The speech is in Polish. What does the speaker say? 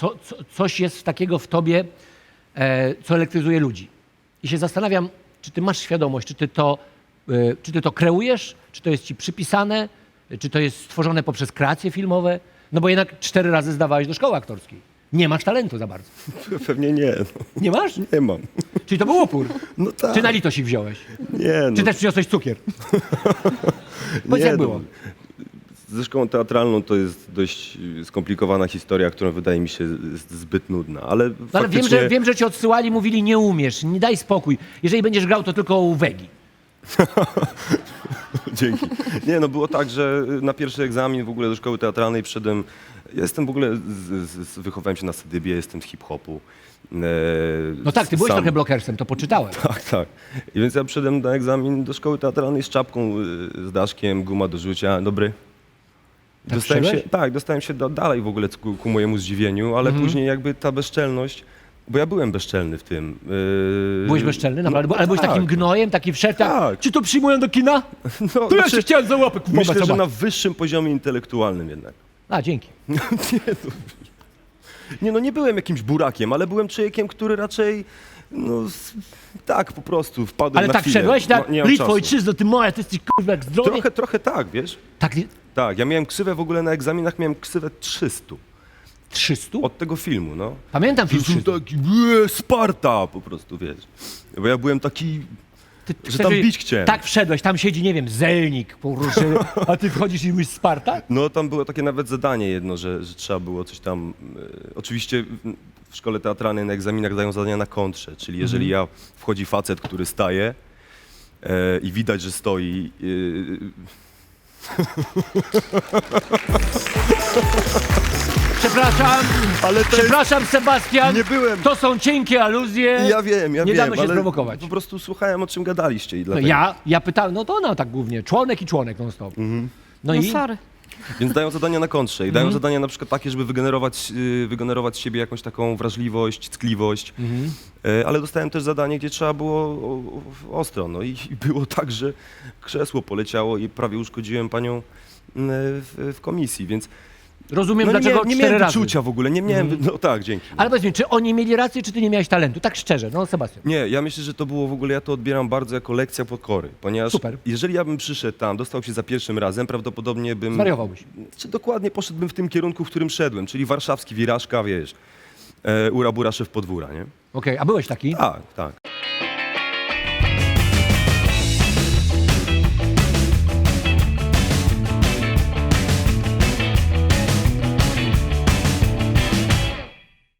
co, co, coś jest takiego w tobie, e, co elektryzuje ludzi. I się zastanawiam, czy ty masz świadomość, czy ty to, e, czy ty to kreujesz, czy to jest ci przypisane, czy to jest stworzone poprzez kreacje filmowe. No bo jednak cztery razy zdawałeś do szkoły aktorskiej. Nie masz talentu za bardzo. Pewnie nie. No, Nie masz? nie mam. Czyli to był opór. No tak. Czy na litość ich wziąłeś? Nie, no. Czy też przyniosłeś cukier? Powiedz, nie, jak no. było? Ze szkołą teatralną to jest dość y, skomplikowana historia, która wydaje mi się zbyt nudna, ale No ale wiem faktycznie... że, wiem, że cię odsyłali, mówili nie umiesz, nie daj spokój. Jeżeli będziesz grał, to tylko u Wegi. Dzięki. Nie, no było tak, że na pierwszy egzamin w ogóle do szkoły teatralnej przyszedłem... Ja jestem w ogóle, z, z, wychowałem się na Sedybie, jestem z hip-hopu. E, No tak, ty byłeś sam- trochę blokersem, to poczytałem. Tak, tak. I więc ja przyszedłem na egzamin do szkoły teatralnej z czapką, y, z daszkiem, guma do rzucia. Dobry. Dostałem się, tak, dostałem się do, dalej w ogóle ku, ku mojemu zdziwieniu, ale Mhm. później jakby ta bezczelność, bo ja byłem bezczelny w tym. yy, Byłeś bezczelny, naprawdę? no, ale byłeś takim tak. gnojem, taki wszedł, tak. Tak. Czy to przyjmują do kina? No, To ja znaczy, się chciałem za łapę kupować. myślę, że na wyższym poziomie intelektualnym jednak. A, dzięki. Nie no, nie byłem jakimś burakiem, ale byłem człowiekiem, który raczej, no s- tak po prostu wpadłem Ale na tak chwilę. wszedłeś, tak? No, nie mam Litwo, czasu. ojczyzno, ty moja, ty jesteś kurwa jak. Trochę, trochę tak, wiesz? Tak, nie- Tak, ja miałem ksywę w ogóle na egzaminach, miałem ksywę 300 300? od tego filmu, no. Pamiętam film Jestem 300. taki, "Eee, Sparta po prostu, wiesz. Bo ja byłem taki, Ty, że tam bić chciałem. Tak wszedłeś, tam siedzi, nie wiem, zelnik, poruszy, a ty wchodzisz i mówisz Sparta? no tam było takie nawet zadanie jedno, że, że trzeba było coś tam, e, oczywiście w, w szkole teatralnej na egzaminach dają zadania na kontrze, czyli jeżeli ja, wchodzi facet, który staje e, i widać, że stoi, Przepraszam, Ale to przepraszam Sebastian. Nie byłem. To są cienkie aluzje. e, ja wiem, ja Nie wiem, damy się ale sprowokować. po prostu słuchałem, o czym gadaliście i No dlatego. ja, ja pytałem, no to ona tak głównie, członek i członek non stop. No, No i sorry. Więc dają zadania na kontrze i dają zadania na przykład takie, żeby wygenerować, y, wygenerować z siebie jakąś taką wrażliwość, ckliwość. E, Ale dostałem też zadanie, gdzie trzeba było o, o, ostro. No i, i było tak, że krzesło poleciało i prawie uszkodziłem panią m, w, w komisji, więc rozumiem, no, nie, dlaczego miałem- nie cztery miałem razy. wyczucia w ogóle, nie miałem, no tak, dzięki. Ale powiedz mi, czy oni mieli rację, czy ty nie miałeś talentu? Tak szczerze, no Sebastian. Nie, ja myślę, że to było w ogóle, ja to odbieram bardzo jako lekcja pokory, ponieważ Super. jeżeli ja bym przyszedł tam, dostał się za pierwszym razem, prawdopodobnie bym... Zwariowałbyś. Czy dokładnie poszedłbym w tym kierunku, w którym szedłem, czyli warszawski wirażka, wiesz, e, ura bura szef podwóra, nie? Okej, a byłeś taki? Tak, tak.